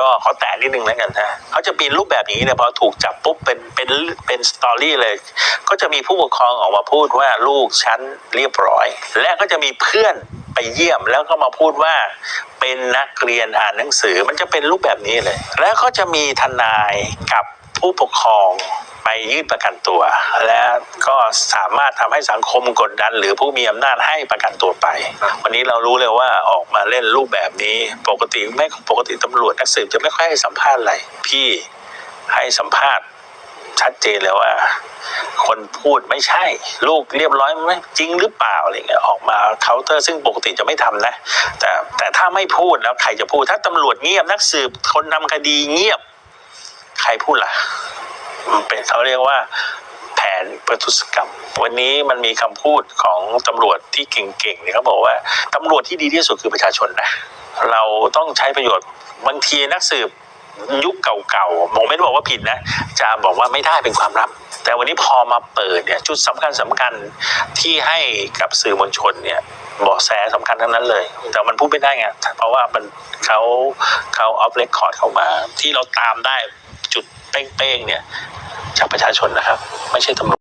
ก็ขอแตะนิดนึงแล้วกันนะเขาจะมีรูปแบบนี้เนี่ยพอถูกจับปุ๊บเป็นเป็นเป็นสตอรี่เลย ก็จะมีผู้ปกครองออกมาพูดว่าลูกฉันเรียบร้อย และก็จะมีเพื่อนไปเยี่ยมแล้วก็มาพูดว่าเป็นนักเรียนอ่านหนังสือมันจะเป็นรูปแบบนี้เลย แล้วก็จะมีทนายกับผู้ปกครองไปยื่นประกันตัว และก็สามารถทำให้สังคมกดดัน หรือผู้มีอำนาจให้ประกันตัวไป วันนี้เรารู้เลยว่าออกมาเล่นรูปแบบนี้ ปกติไม่ปกติตำรวจนักสืบจะไม่ค่อยให้สัมภาษณ์อะไรพี่ให้สัมภาษณ์ชัดเจนเลยว่า คนพูดไม่ใช่ ลูกเรียบร้อยไหมจริงหรือเปล่าอะไรเงี้ยออกมาเคาน์เตอร์ซึ่งปกติจะไม่ทำนะ แต่แต่ถ้าไม่พูดแล้วใครจะพูด ถ้าตำรวจเงียบนักสืบคนนำคดีเงียบ ใครพูดล่ะเป็นเขาเรียกว่า ประทุษกรรม วันนี้มันมีคำพูดของตำรวจที่เก่งๆเนี่ยเขาบอกว่าตำรวจที่ดีที่สุดคือประชาชนนะเราต้องใช้ประโยชน์บางทีนักสืบยุคเก่าๆผมไม่ได้บอกว่าผิดนะ จะบอกว่าไม่ได้เป็นความลับ แต่วันนี้พอมาเปิดเนี่ยจุดสำคัญสำคัญที่ให้กับสื่อมวลชนเนี่ยบาะแสสำคัญทั้งนั้นเลย แต่มันพูดไม่ได้ไง เพราะว่ามันเขาเขาออฟเรคคอร์ดเข้ามา ที่เราตามได้จุดเป้งๆเนี่ยจากประชาชนนะครับ ไม่ใช่ตำรวจ